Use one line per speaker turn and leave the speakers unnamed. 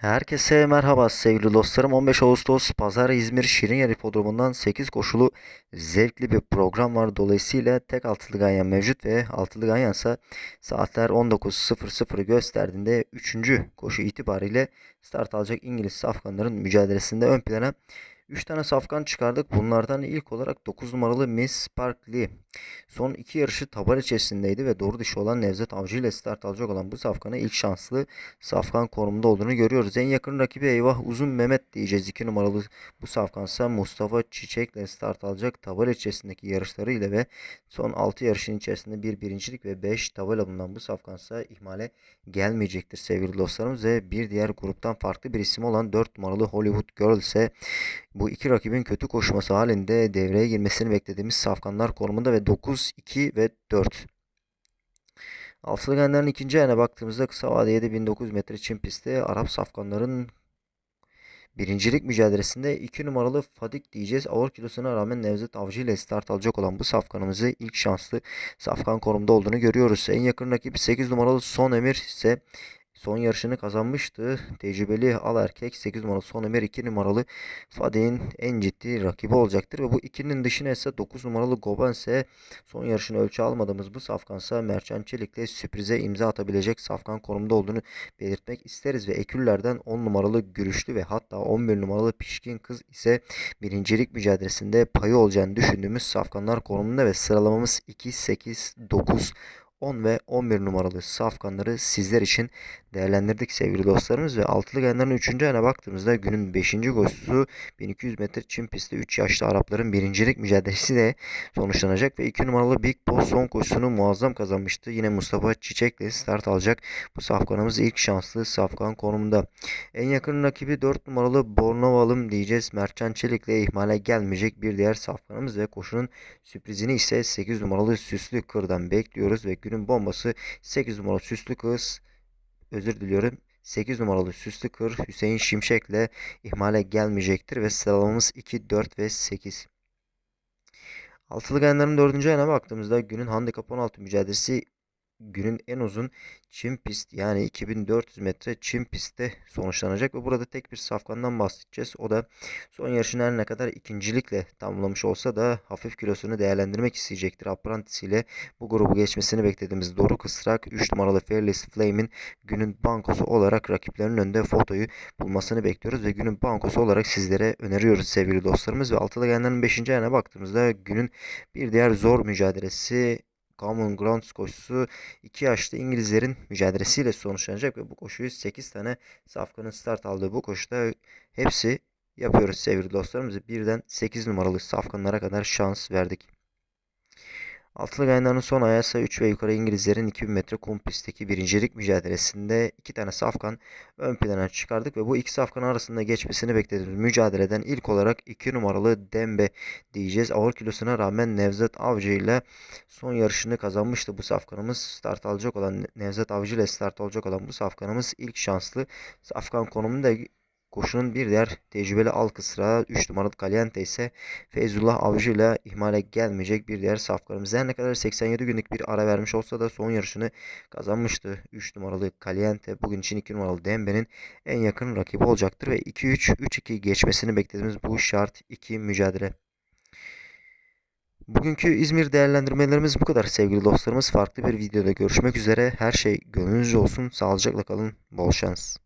Herkese merhaba sevgili dostlarım. 15 Ağustos Pazar İzmir Şirinyeri Hipodromu'ndan 8 koşulu zevkli bir program var. Dolayısıyla tek altılı ganyan mevcut ve altılı ganyan ise saatler 19.00'ı gösterdiğinde 3. koşu itibariyle start alacak İngiliz safkanların mücadelesinde ön plana 3 tane safkan çıkardık. Bunlardan ilk olarak 9 numaralı Miss Sparkly. Son iki yarışı tabel içerisindeydi ve doğru dışı olan Nevzat Avcı ile start alacak olan bu safkanı ilk şanslı safkan konumunda olduğunu görüyoruz. En yakın rakibi Eyvah Uzun Mehmet diyeceğiz. 2 numaralı bu safkansa Mustafa Çiçek ile start alacak tabel içerisindeki yarışları ile ve son 6 yarışın içerisinde bir birincilik ve 5 tabela bulunan bu safkansa ihmale gelmeyecektir sevgili dostlarımız ve bir diğer gruptan farklı bir isim olan 4 numaralı Hollywood Girl ise bu iki rakibin kötü koşması halinde devreye girmesini beklediğimiz safkanlar konumunda ve 9, 2 ve 4. Altılı genlerin ikinci ayağına baktığımızda kısa vadede 1900 metre çim pistte Arap safkanların birincilik mücadelesinde 2 numaralı Fadik diyeceğiz. Ağır kilosuna rağmen Nevzat Avcı ile start alacak olan bu safkanımızı ilk şanslı safkan konumda olduğunu görüyoruz. En yakın rakip 8 numaralı Son Emir ise Son yarışını kazanmıştı. Tecrübeli al erkek 8 numaralı Son Ömer 2 numaralı Fadik'in en ciddi rakibi olacaktır. Ve bu ikinin dışına ise 9 numaralı Goban ise son yarışını ölçü almadığımız bu safkansa Merçan Çelik'le sürprize imza atabilecek safkan konumda olduğunu belirtmek isteriz. Ve eküllerden 10 numaralı Gürüşlü ve hatta 11 numaralı Pişkin Kız ise birincilik mücadelesinde payı olacağını düşündüğümüz safkanlar konumunda ve sıralamamız 2, 8, 9, 10 ve 11 numaralı safkanları sizler için değerlendirdik sevgili dostlarımız ve altılı genlerin 3. ayına baktığımızda günün 5. koşusu 1200 metre çim pistte 3 yaşlı Arapların birincilik mücadelesi de sonuçlanacak ve 2 numaralı Big Boss son koşusunu muazzam kazanmıştı. Yine Mustafa Çiçek'le start alacak. Bu safkanımız ilk şanslı safkan konumunda. En yakın rakibi 4 numaralı Bornovalım diyeceğiz. Mertcan Çelik'le ihmale gelmeyecek bir diğer safkanımız ve koşunun sürprizini ise 8 numaralı Süslü Kır'dan bekliyoruz ve günün bombası 8 numaralı Süslü Kız özür diliyorum. 8 numaralı Süslü Kır Hüseyin Şimşek'le ihmale gelmeyecektir ve sıralamamız 2, 4 ve 8. Altılı genlerin 4. ayına baktığımızda günün handikap 16 mücadelesi günün en uzun çim pist yani 2400 metre çim pistte sonuçlanacak ve burada tek bir safkandan bahsedeceğiz. O da son yarışını her ne kadar ikincilikle tamamlamış olsa da hafif kilosunu değerlendirmek isteyecektir. Apprentice ile bu grubu geçmesini beklediğimiz Doruk Kısrak 3 numaralı Fearless Flame'in günün bankosu olarak rakiplerinin önünde fotoyu bulmasını bekliyoruz ve günün bankosu olarak sizlere öneriyoruz sevgili dostlarımız ve altılı gelenlerin 5. ayına baktığımızda günün bir diğer zor mücadelesi Common Ground koşusu 2 yaşlı İngilizlerin mücadelesiyle sonuçlanacak ve bu koşuyu 8 tane safkanın start aldığı bu koşuda hepsi yapıyoruz sevgili dostlarımız. Birden 8 numaralı safkanlara kadar şans verdik. Altılı Gayenler'in son ayağı ise 3 ve yukarı İngilizlerin 2000 metre kum pistteki birincilik mücadelesinde iki tane safkan ön plana çıkardık ve bu iki safkan arasında geçmesini beklediğimiz mücadeleden ilk olarak 2 numaralı Dembe diyeceğiz. Ağır kilosuna rağmen Nevzat Avcı ile son yarışını kazanmıştı bu safkanımız. Start alacak olan Nevzat Avcı ile start alacak olan bu safkanımız ilk şanslı safkan konumunda Koşunun bir diğer tecrübeli al kısra 3 numaralı Caliente ise Feyzullah Avcı ile ihmale gelmeyecek bir diğer safkanımız. Her ne kadar 87 günlük bir ara vermiş olsa da son yarışını kazanmıştı. 3 numaralı Caliente bugün için 2 numaralı Dembe'nin en yakın rakibi olacaktır ve 2-3 3-2 geçmesini beklediğimiz bu şart 2 mücadele. Bugünkü İzmir değerlendirmelerimiz bu kadar sevgili dostlarımız. Farklı bir videoda görüşmek üzere. Her şey gönlünüzce olsun. Sağlıcakla kalın. Bol şans.